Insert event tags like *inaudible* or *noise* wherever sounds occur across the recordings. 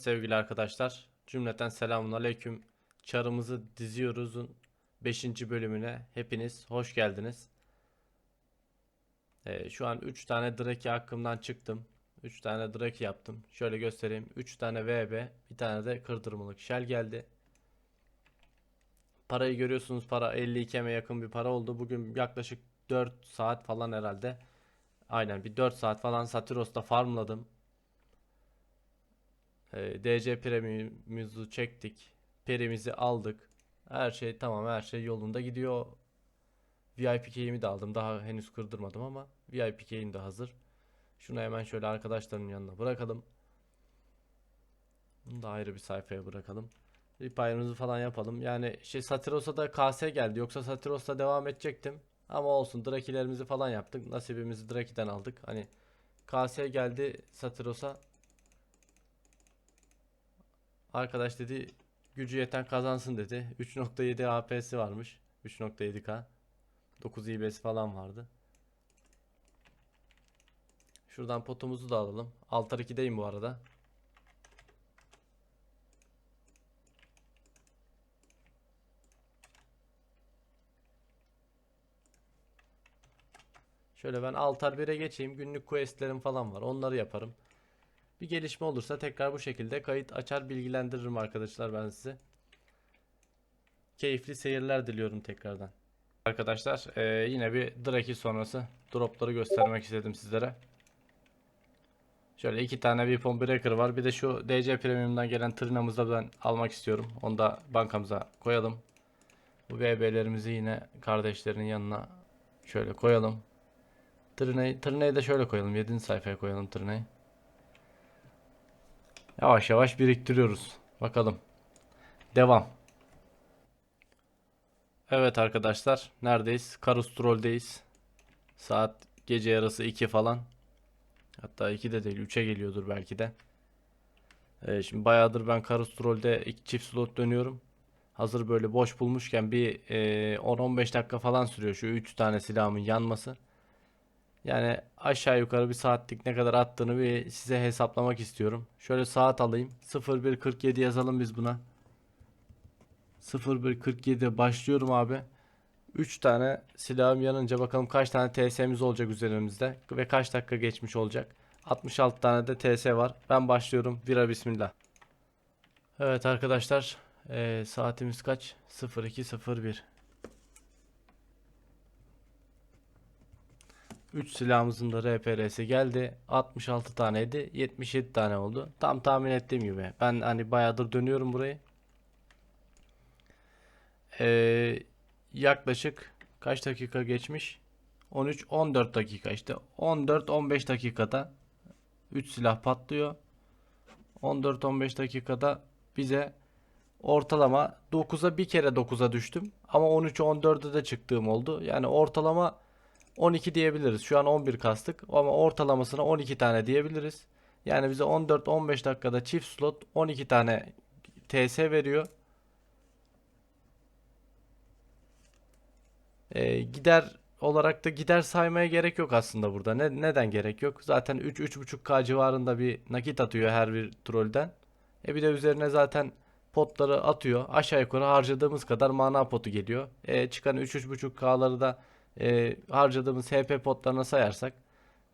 Sevgili arkadaşlar, cümleten selamun aleyküm. Çarımızı diziyoruz'un 5. bölümüne hepiniz hoş geldiniz. Ee, şu an 3 tane Draki hakkımdan çıktım. 3 tane Draki yaptım. Şöyle göstereyim. 3 tane VB, bir tane de kırdırmalık Shell geldi. Parayı görüyorsunuz. Para 52 eme yakın bir para oldu. Bugün yaklaşık 4 saat falan herhalde. Aynen bir 4 saat falan Satiros'ta farmladım. Ee, DC premium'umuzu çektik. Perimizi aldık. Her şey tamam, her şey yolunda gidiyor. VIP key'imi de aldım. Daha henüz kırdırmadım ama VIP key'im de hazır. Şunu hemen şöyle arkadaşlarımın yanına bırakalım. Bunu da ayrı bir sayfaya bırakalım. Repire'ımızı falan yapalım. Yani şey Satiros'a da KS geldi. Yoksa Satiros'ta devam edecektim. Ama olsun Draki'lerimizi falan yaptık. Nasibimizi Draki'den aldık. Hani KS geldi Satiros'a. Arkadaş dedi gücü yeten kazansın dedi. 3.7 AP'si varmış. 3.7K. 9 IB'si falan vardı. Şuradan potumuzu da alalım. Altar 2'deyim bu arada. Şöyle ben altar 1'e geçeyim. Günlük questlerim falan var. Onları yaparım. Bir gelişme olursa tekrar bu şekilde kayıt açar bilgilendiririm arkadaşlar ben sizi. Keyifli seyirler diliyorum tekrardan. Arkadaşlar eee, yine bir Draki sonrası dropları göstermek istedim sizlere. Şöyle iki tane Weapon Breaker var. Bir de şu DC Premium'dan gelen tırnamızı da ben almak istiyorum. Onu da bankamıza koyalım. Bu VB'lerimizi yine kardeşlerinin yanına şöyle koyalım. Tırnayı, tırnayı da şöyle koyalım. 7. sayfaya koyalım tırnayı. Yavaş yavaş biriktiriyoruz. Bakalım. Devam. Evet arkadaşlar. Neredeyiz? Karustrol'deyiz. Saat gece yarısı 2 falan. Hatta 2 de değil 3'e geliyordur belki de. Ee, şimdi bayağıdır ben Karustrol'de iki çift slot dönüyorum. Hazır böyle boş bulmuşken bir e, 10-15 dakika falan sürüyor şu 3 tane silahımın yanması. Yani aşağı yukarı bir saatlik ne kadar attığını bir size hesaplamak istiyorum. Şöyle saat alayım. 0147 yazalım biz buna. 0147 başlıyorum abi. 3 tane silahım yanınca bakalım kaç tane TS'miz olacak üzerimizde ve kaç dakika geçmiş olacak. 66 tane de TS var. Ben başlıyorum. Vira bismillah. Evet arkadaşlar. eee, saatimiz kaç? 0201. 3 silahımızın da RPR'si geldi. 66 taneydi. 77 tane oldu. Tam tahmin ettiğim gibi. Ben hani bayağıdır dönüyorum burayı. Ee, yaklaşık kaç dakika geçmiş? 13-14 dakika işte. 14-15 dakikada 3 silah patlıyor. 14-15 dakikada bize ortalama 9'a bir kere 9'a düştüm. Ama 13'e 14'e de çıktığım oldu. Yani ortalama 12 diyebiliriz. Şu an 11 kastık ama ortalamasına 12 tane diyebiliriz. Yani bize 14-15 dakikada çift slot 12 tane TS veriyor. Ee, gider olarak da gider saymaya gerek yok aslında burada. Ne, neden gerek yok? Zaten 3-3.5K civarında bir nakit atıyor her bir trollden. E bir de üzerine zaten potları atıyor. Aşağı yukarı harcadığımız kadar mana potu geliyor. E çıkan 3-3.5K'ları da e, harcadığımız HP potlarına sayarsak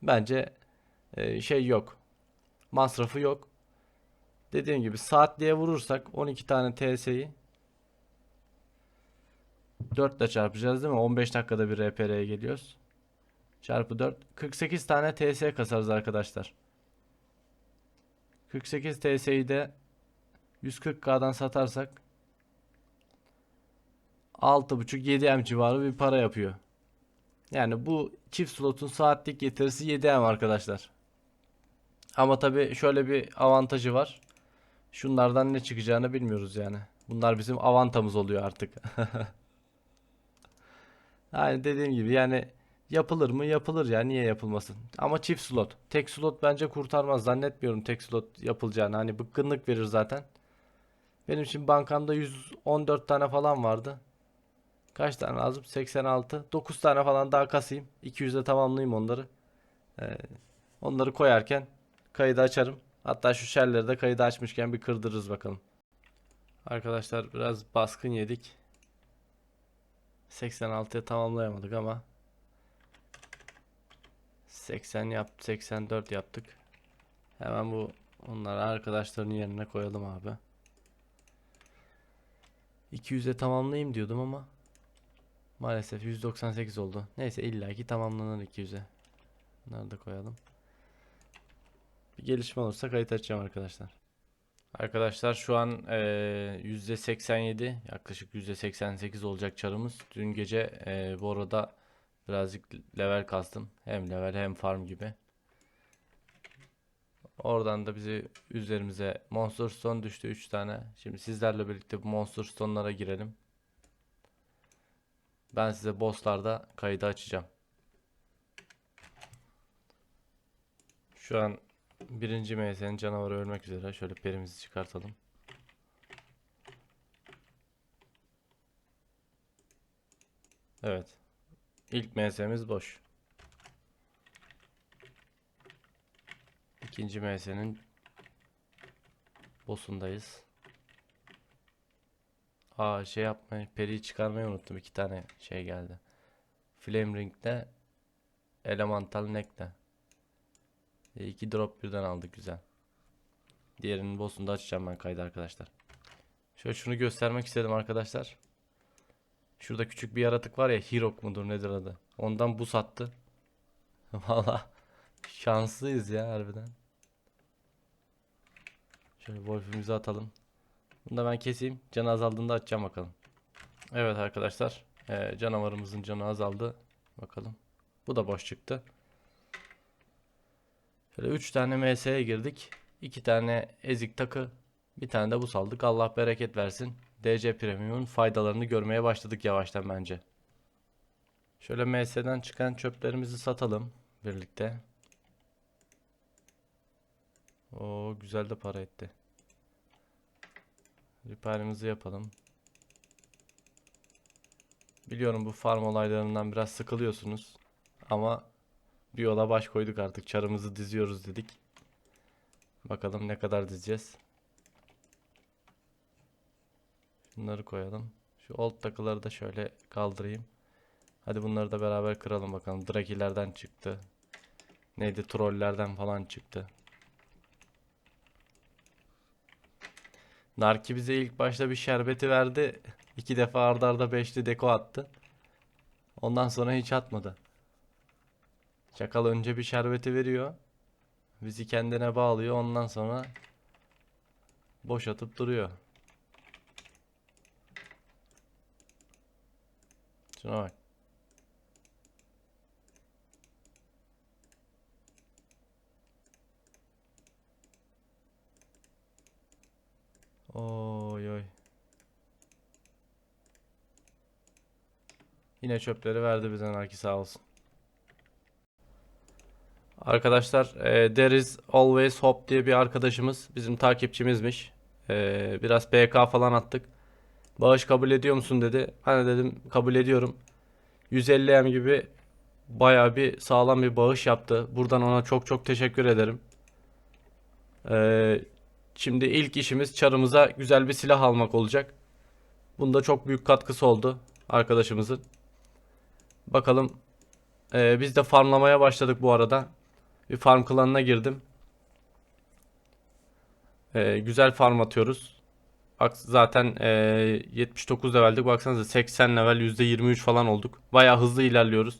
bence e, şey yok. Masrafı yok. Dediğim gibi saatliğe vurursak 12 tane TS'yi 4 ile çarpacağız değil mi? 15 dakikada bir RPR'ye geliyoruz. Çarpı 4. 48 tane TS kasarız arkadaşlar. 48 TS'yi de 140K'dan satarsak 6.5-7M civarı bir para yapıyor. Yani bu çift slotun saatlik getirisi 7M arkadaşlar. Ama tabi şöyle bir avantajı var. Şunlardan ne çıkacağını bilmiyoruz yani. Bunlar bizim avantamız oluyor artık. *laughs* Yani dediğim gibi yani yapılır mı? Yapılır ya. Niye yapılmasın? Ama çift slot. Tek slot bence kurtarmaz. Zannetmiyorum tek slot yapılacağını. Hani bıkkınlık verir zaten. Benim için bankamda 114 tane falan vardı. Kaç tane lazım? 86. 9 tane falan daha kasayım. 200'e tamamlayayım onları. Ee, onları koyarken kaydı açarım. Hatta şu şerleri de kaydı açmışken bir kırdırırız bakalım. Arkadaşlar biraz baskın yedik. 86'ya tamamlayamadık ama 80 yap 84 yaptık. Hemen bu onları arkadaşların yerine koyalım abi. 200'e tamamlayayım diyordum ama maalesef 198 oldu. Neyse illaki tamamlanır 200'e. Bunları da koyalım. Bir gelişme olursa kayıt açacağım arkadaşlar. Arkadaşlar şu an eee %87 yaklaşık %88 olacak çarımız. Dün gece eee, bu arada birazcık level kastım. Hem level hem farm gibi. Oradan da bizi üzerimize Monster Stone düştü 3 tane. Şimdi sizlerle birlikte bu Monster Stone'lara girelim. Ben size bosslarda kaydı açacağım. Şu an birinci MS'nin canavarı ölmek üzere. Şöyle perimizi çıkartalım. Evet. İlk MS'miz boş. İkinci MS'nin boss'undayız. Aa şey yapmayı, periyi çıkarmayı unuttum. İki tane şey geldi. Flame Ring'de Elemental Neck'te. E, iki drop birden aldık güzel. Diğerinin boss'unu da açacağım ben kaydı arkadaşlar. Şöyle şunu göstermek istedim arkadaşlar. Şurada küçük bir yaratık var ya Hirok mudur nedir adı. Ondan bu sattı. *laughs* Valla şanslıyız ya harbiden. Şöyle Wolf'ümüzü atalım. Bunu da ben keseyim. Canı azaldığında açacağım bakalım. Evet arkadaşlar. eee, canavarımızın canı azaldı. Bakalım. Bu da boş çıktı. Şöyle 3 tane MS'ye girdik. 2 tane ezik takı. Bir tane de bu saldık. Allah bereket versin. DC Premium'un faydalarını görmeye başladık yavaştan bence. Şöyle MS'den çıkan çöplerimizi satalım birlikte. O güzel de para etti. Repair'imizi yapalım. Biliyorum bu farm olaylarından biraz sıkılıyorsunuz. Ama bir yola baş koyduk artık. Çarımızı diziyoruz dedik. Bakalım ne kadar dizeceğiz. Şunları koyalım. Şu old takıları da şöyle kaldırayım. Hadi bunları da beraber kıralım bakalım. Drakilerden çıktı. Neydi? Trollerden falan çıktı. Narki bize ilk başta bir şerbeti verdi. İki defa arda arda beşli deko attı. Ondan sonra hiç atmadı. Çakal önce bir şerbeti veriyor. Bizi kendine bağlıyor. Ondan sonra boş atıp duruyor. Şuna bak. Yine çöpleri verdi bize Naki sağ olsun. Arkadaşlar e, There is Always Hope diye bir arkadaşımız bizim takipçimizmiş. E, biraz BK falan attık. Bağış kabul ediyor musun dedi. Hani dedim kabul ediyorum. 150 M gibi baya bir sağlam bir bağış yaptı. Buradan ona çok çok teşekkür ederim. E, şimdi ilk işimiz çarımıza güzel bir silah almak olacak. Bunda çok büyük katkısı oldu arkadaşımızın. Bakalım. E, biz de farmlamaya başladık bu arada. Bir farm klanına girdim. Ee, güzel farm atıyoruz. Bak zaten e, 79 leveldik. Baksanıza 80 level %23 falan olduk. Baya hızlı ilerliyoruz.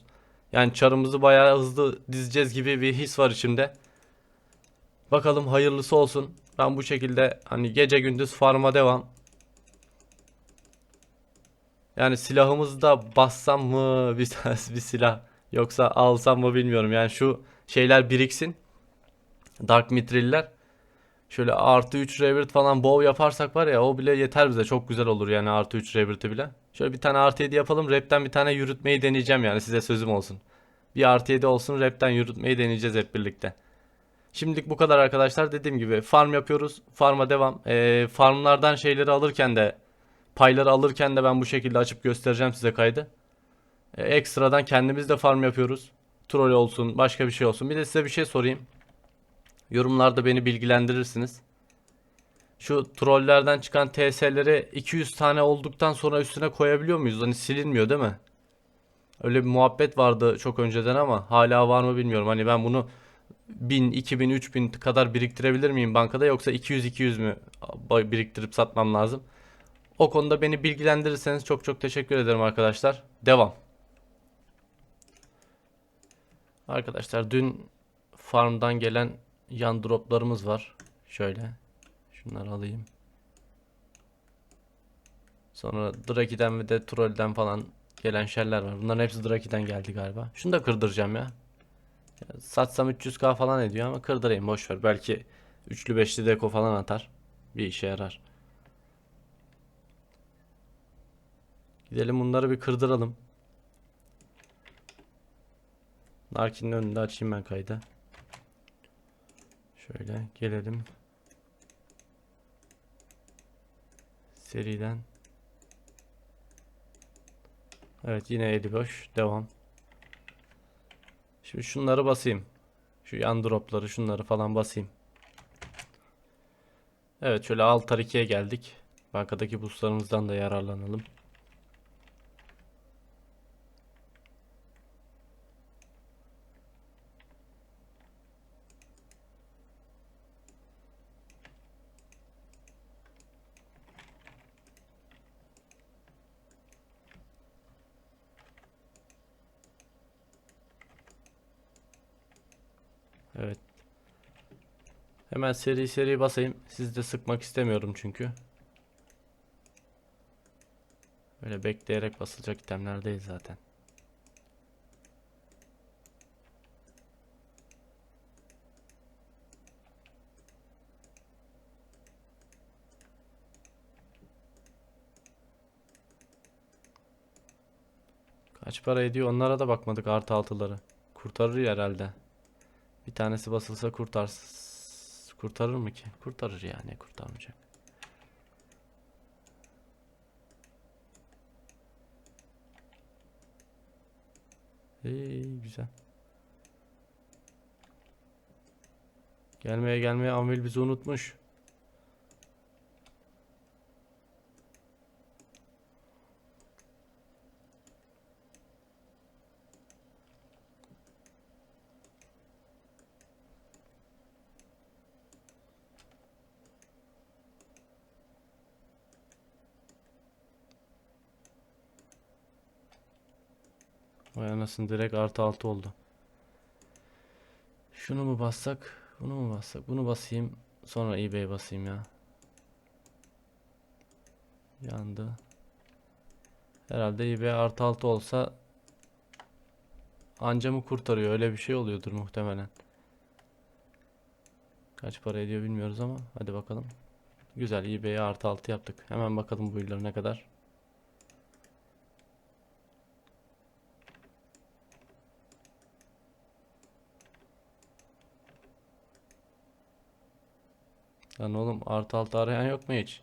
Yani çarımızı baya hızlı dizeceğiz gibi bir his var içimde. Bakalım hayırlısı olsun. Ben bu şekilde hani gece gündüz farma devam. Yani silahımızı da bassam mı *laughs* bir, bir silah yoksa alsam mı bilmiyorum. Yani şu şeyler biriksin. Dark Mithriller. Şöyle artı 3 Revert falan bow yaparsak var ya o bile yeter bize. Çok güzel olur yani artı 3 Revert'i bile. Şöyle bir tane artı 7 yapalım. Rap'ten bir tane yürütmeyi deneyeceğim yani size sözüm olsun. Bir artı 7 olsun rap'ten yürütmeyi deneyeceğiz hep birlikte. Şimdilik bu kadar arkadaşlar. Dediğim gibi farm yapıyoruz. Farm'a devam. Ee, farmlardan şeyleri alırken de payları alırken de ben bu şekilde açıp göstereceğim size kaydı. Ee, ekstradan kendimiz de farm yapıyoruz. Troll olsun, başka bir şey olsun. Bir de size bir şey sorayım. Yorumlarda beni bilgilendirirsiniz. Şu trollerden çıkan TS'leri 200 tane olduktan sonra üstüne koyabiliyor muyuz? Hani silinmiyor değil mi? Öyle bir muhabbet vardı çok önceden ama hala var mı bilmiyorum. Hani ben bunu 1000, 2000, 3000 kadar biriktirebilir miyim bankada yoksa 200-200 mü biriktirip satmam lazım? O konuda beni bilgilendirirseniz çok çok teşekkür ederim arkadaşlar. Devam. Arkadaşlar dün farmdan gelen yan droplarımız var. Şöyle. Şunları alayım. Sonra Draki'den ve de Troll'den falan gelen şeyler var. Bunların hepsi Draki'den geldi galiba. Şunu da kırdıracağım ya. Satsam 300k falan ediyor ama kırdırayım boş ver. Belki üçlü beşli deko falan atar. Bir işe yarar. Gidelim bunları bir kırdıralım. Narkin'in önünde açayım ben kaydı. Şöyle gelelim. Seriden. Evet yine eli boş. Devam. Şimdi şunları basayım. Şu yan dropları şunları falan basayım. Evet şöyle altar 2'ye geldik. Bankadaki boostlarımızdan da yararlanalım. Evet. Hemen seri seri basayım. Sizi de sıkmak istemiyorum çünkü. Öyle bekleyerek basılacak itemler değil zaten. Kaç para ediyor onlara da bakmadık artı altıları. Kurtarır herhalde. Bir tanesi basılsa kurtar kurtarır mı ki? Kurtarır ya ne kurtarmayacak. İyi güzel. Gelmeye gelmeye Amil bizi unutmuş. Anasını direkt artı altı oldu. Şunu mu bassak? Bunu mu bassak? Bunu basayım. Sonra eBay basayım ya. Yandı. Herhalde eBay artı altı olsa anca mı kurtarıyor? Öyle bir şey oluyordur muhtemelen. Kaç para ediyor bilmiyoruz ama hadi bakalım. Güzel eBay'e artı altı yaptık. Hemen bakalım bu yıllar ne kadar. Lan oğlum artı altı arayan yok mu hiç?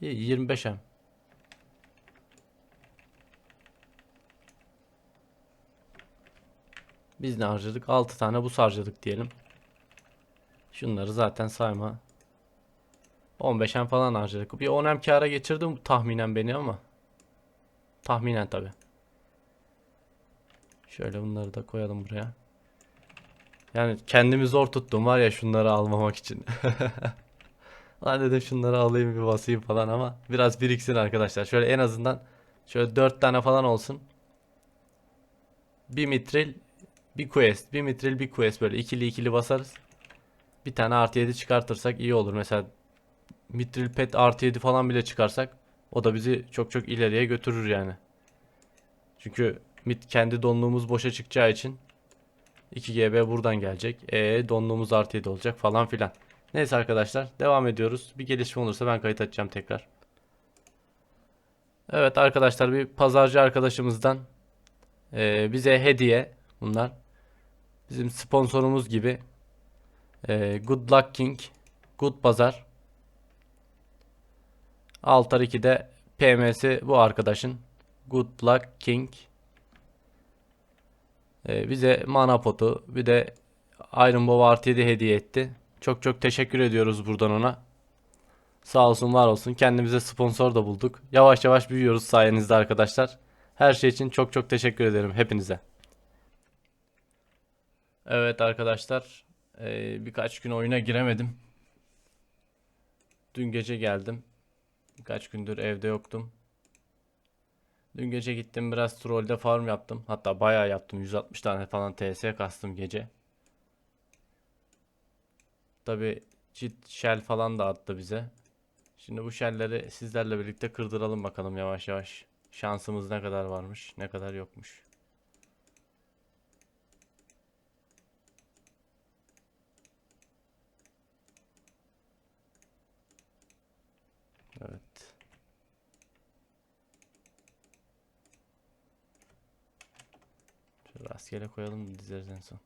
İyi 25'em. Biz ne harcadık? 6 tane bu harcadık diyelim. Şunları zaten sayma. 15'em falan harcadık. Bir 10'em kâra geçirdim tahminen beni ama. Tahminen tabi. Şöyle bunları da koyalım buraya. Yani kendimi zor tuttum var ya şunları almamak için. *laughs* Lan dedim şunları alayım bir basayım falan ama biraz biriksin arkadaşlar. Şöyle en azından şöyle 4 tane falan olsun. Bir mitril bir quest. Bir mitril bir quest böyle ikili ikili basarız. Bir tane artı 7 çıkartırsak iyi olur. Mesela mitril pet artı 7 falan bile çıkarsak o da bizi çok çok ileriye götürür yani. Çünkü mit kendi donluğumuz boşa çıkacağı için 2GB buradan gelecek. E donluğumuz artı 7 olacak falan filan. Neyse arkadaşlar devam ediyoruz. Bir gelişme olursa ben kayıt açacağım tekrar. Evet arkadaşlar bir pazarcı arkadaşımızdan e, bize hediye bunlar. Bizim sponsorumuz gibi. E, Good Luck King. Good Pazar. Altar 2'de PM'si bu arkadaşın. Good Luck King. Ee, bize mana potu bir de Iron Bow artı 7 hediye etti. Çok çok teşekkür ediyoruz buradan ona. Sağ olsun var olsun. Kendimize sponsor da bulduk. Yavaş yavaş büyüyoruz sayenizde arkadaşlar. Her şey için çok çok teşekkür ederim hepinize. Evet arkadaşlar. eee, birkaç gün oyuna giremedim. Dün gece geldim. Birkaç gündür evde yoktum. Dün gece gittim biraz trollde farm yaptım. Hatta bayağı yaptım. 160 tane falan TS kastım gece. Tabi çit shell falan da attı bize. Şimdi bu shell'leri sizlerle birlikte kırdıralım bakalım yavaş yavaş. Şansımız ne kadar varmış, ne kadar yokmuş. Evet. Rastgele koyalım dizeriz en son.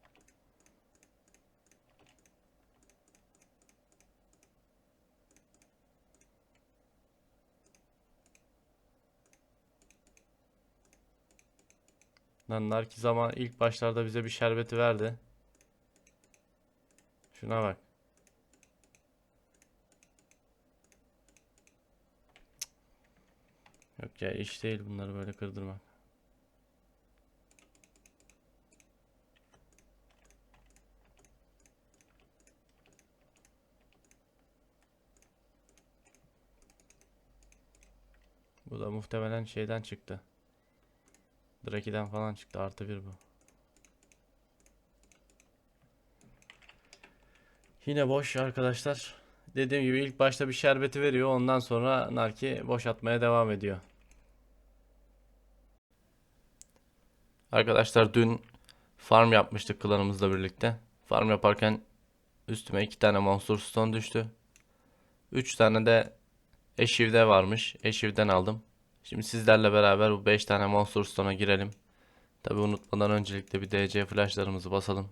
Lan Narki zaman ilk başlarda bize bir şerbeti verdi. Şuna bak. Yok ya iş değil bunları böyle kırdırmak. Da muhtemelen şeyden çıktı. Draki'den falan çıktı. Artı bir bu. Yine boş arkadaşlar. Dediğim gibi ilk başta bir şerbeti veriyor. Ondan sonra Narki boş atmaya devam ediyor. Arkadaşlar dün farm yapmıştık klanımızla birlikte. Farm yaparken üstüme iki tane Monster Stone düştü. Üç tane de Eşiv'de varmış. Eşiv'den aldım. Şimdi sizlerle beraber bu 5 tane Monster Stone'a girelim. Tabi unutmadan öncelikle bir DC flashlarımızı basalım.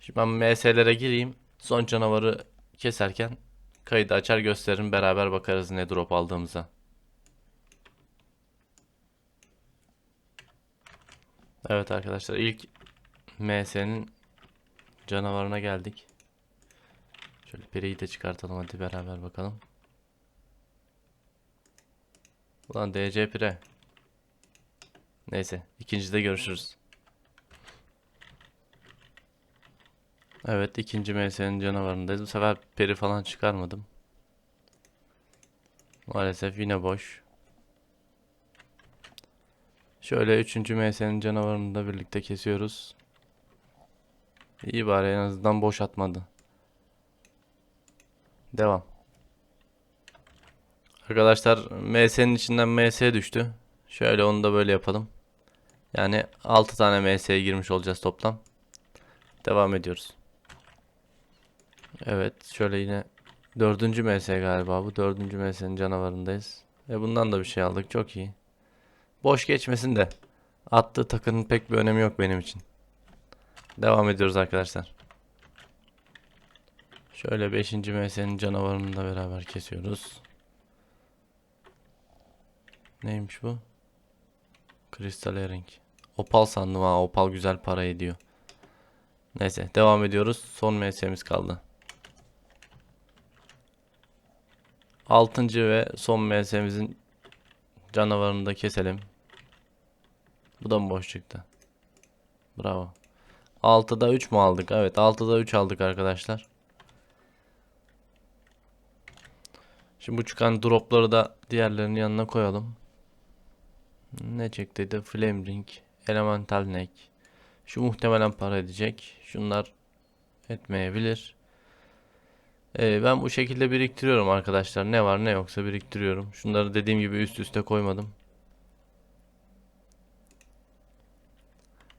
Şimdi ben MS'lere gireyim. Son canavarı keserken kaydı açar gösteririm. Beraber bakarız ne drop aldığımıza. Evet arkadaşlar ilk MS'nin canavarına geldik. Şöyle periyi de çıkartalım hadi beraber bakalım. Ulan DC Pire. Neyse ikincide görüşürüz. Evet ikinci MS'nin canavarındayız. Bu sefer peri falan çıkarmadım. Maalesef yine boş. Şöyle üçüncü MS'nin canavarını da birlikte kesiyoruz. İyi bari en azından boş atmadı. Devam. Arkadaşlar MS'nin içinden MS düştü. Şöyle onu da böyle yapalım. Yani 6 tane MS'ye girmiş olacağız toplam. Devam ediyoruz. Evet şöyle yine dördüncü MS galiba bu. Dördüncü MS'nin canavarındayız. Ve bundan da bir şey aldık. Çok iyi. Boş geçmesin de. Attığı takının pek bir önemi yok benim için. Devam ediyoruz arkadaşlar. Şöyle 5. MS'nin canavarını da beraber kesiyoruz. Neymiş bu? Crystal Earring. Opal sandım ha. Opal güzel para ediyor. Neyse devam ediyoruz. Son MS'miz kaldı. 6. ve son MS'mizin canavarını da keselim. Bu da mı boş çıktı? Bravo. 6'da 3 mu aldık? Evet 6'da 3 aldık arkadaşlar. Şimdi bu çıkan dropları da diğerlerinin yanına koyalım. Ne çektiydi? Flame Ring, Elemental Neck. Şu muhtemelen para edecek. Şunlar etmeyebilir. Ee, ben bu şekilde biriktiriyorum arkadaşlar. Ne var ne yoksa biriktiriyorum. Şunları dediğim gibi üst üste koymadım.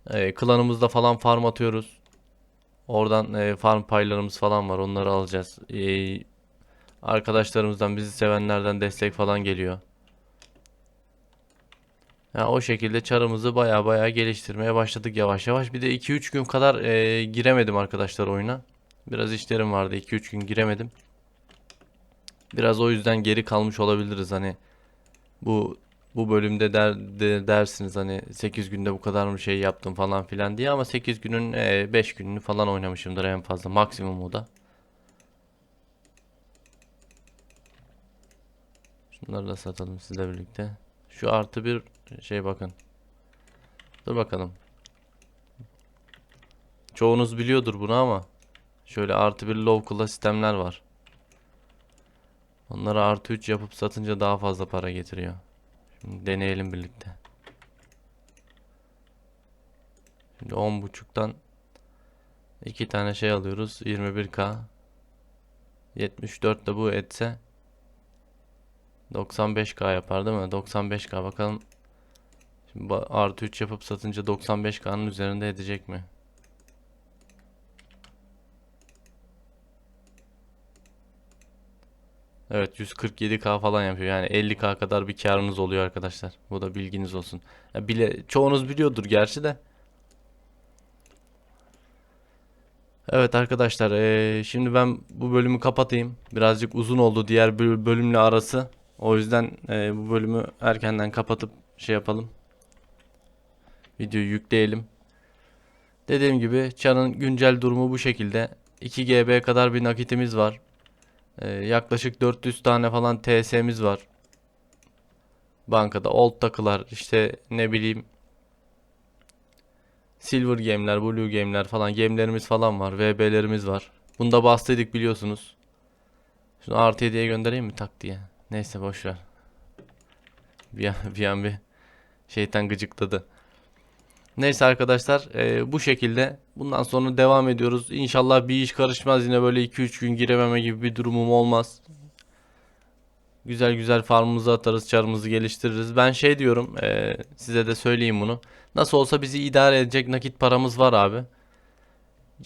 Ee, klanımızda falan farm atıyoruz. Oradan e, farm paylarımız falan var. Onları alacağız. Ee, arkadaşlarımızdan bizi sevenlerden destek falan geliyor. Ya o şekilde çarımızı baya baya geliştirmeye başladık yavaş yavaş. Bir de 2-3 gün kadar e, giremedim arkadaşlar oyuna. Biraz işlerim vardı 2-3 gün giremedim. Biraz o yüzden geri kalmış olabiliriz hani bu bu bölümde der, de- dersiniz hani 8 günde bu kadar mı şey yaptım falan filan diye ama 8 günün 5 gününü falan oynamışımdır en fazla maksimum o da. Şunları da satalım sizle birlikte. Şu artı bir şey bakın. Dur bakalım. Çoğunuz biliyordur bunu ama şöyle artı bir low sistemler var. Onları artı 3 yapıp satınca daha fazla para getiriyor. Şimdi deneyelim birlikte. Şimdi 10.5'tan iki tane şey alıyoruz. 21k. 74 de bu etse 95k yapar değil mi? 95k bakalım. Artı 3 yapıp satınca 95k'nın üzerinde edecek mi? Evet 147k falan yapıyor. Yani 50k kadar bir karınız oluyor arkadaşlar. Bu da bilginiz olsun. Ya bile çoğunuz biliyordur gerçi de. Evet arkadaşlar eee, şimdi ben bu bölümü kapatayım. Birazcık uzun oldu diğer böl- bölümle arası. O yüzden eee, bu bölümü erkenden kapatıp şey yapalım. Videoyu yükleyelim. Dediğim gibi Çar'ın güncel durumu bu şekilde. 2 GB kadar bir nakitimiz var. Ee, yaklaşık 400 tane falan TS'miz var. Bankada old takılar işte ne bileyim Silver game'ler, Blue game'ler falan game'lerimiz falan var. VB'lerimiz var. Bunda bastıydık biliyorsunuz. Şunu artı 7'ye göndereyim mi tak diye. Neyse boş ver. Bir an bir, an bir şeytan gıcıkladı. Neyse arkadaşlar e, bu şekilde bundan sonra devam ediyoruz. İnşallah bir iş karışmaz yine böyle 2-3 gün girememe gibi bir durumum olmaz. Güzel güzel farmımızı atarız, çarımızı geliştiririz. Ben şey diyorum e, size de söyleyeyim bunu. Nasıl olsa bizi idare edecek nakit paramız var abi.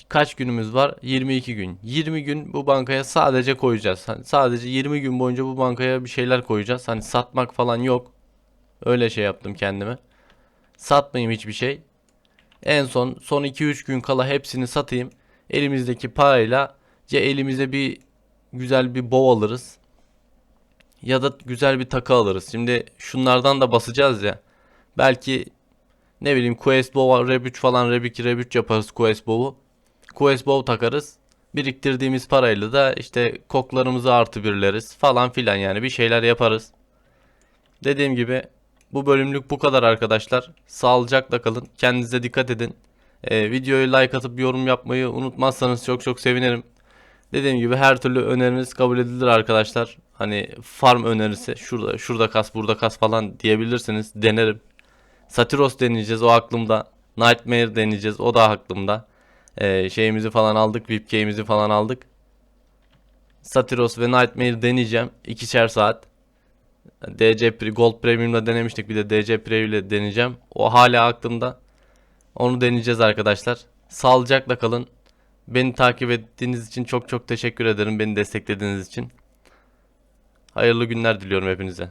Kaç günümüz var? 22 gün. 20 gün bu bankaya sadece koyacağız. Hani sadece 20 gün boyunca bu bankaya bir şeyler koyacağız. Hani satmak falan yok. Öyle şey yaptım kendime. Satmayayım hiçbir şey. En son son 2-3 gün kala hepsini satayım. Elimizdeki parayla ya elimize bir güzel bir bow alırız. Ya da güzel bir takı alırız. Şimdi şunlardan da basacağız ya. Belki ne bileyim Quest Bow, Reb 3 falan Reb 2, Reb 3 yaparız Quest Bow'u. Quest Bow takarız. Biriktirdiğimiz parayla da işte koklarımızı artı birleriz falan filan yani bir şeyler yaparız. Dediğim gibi bu bölümlük bu kadar arkadaşlar. Sağlıcakla kalın. Kendinize dikkat edin. Ee, videoyu like atıp yorum yapmayı unutmazsanız çok çok sevinirim. Dediğim gibi her türlü öneriniz kabul edilir arkadaşlar. Hani farm önerisi şurada şurada kas burada kas falan diyebilirsiniz. Denerim. Satiros deneyeceğiz o aklımda. Nightmare deneyeceğiz o da aklımda. Ee, şeyimizi falan aldık. VIP key'imizi falan aldık. Satiros ve Nightmare deneyeceğim. ikişer saat. DC Gold Premium'la denemiştik. Bir de DC Premium ile deneyeceğim. O hala aklımda. Onu deneyeceğiz arkadaşlar. Sağlıcakla kalın. Beni takip ettiğiniz için çok çok teşekkür ederim. Beni desteklediğiniz için. Hayırlı günler diliyorum hepinize.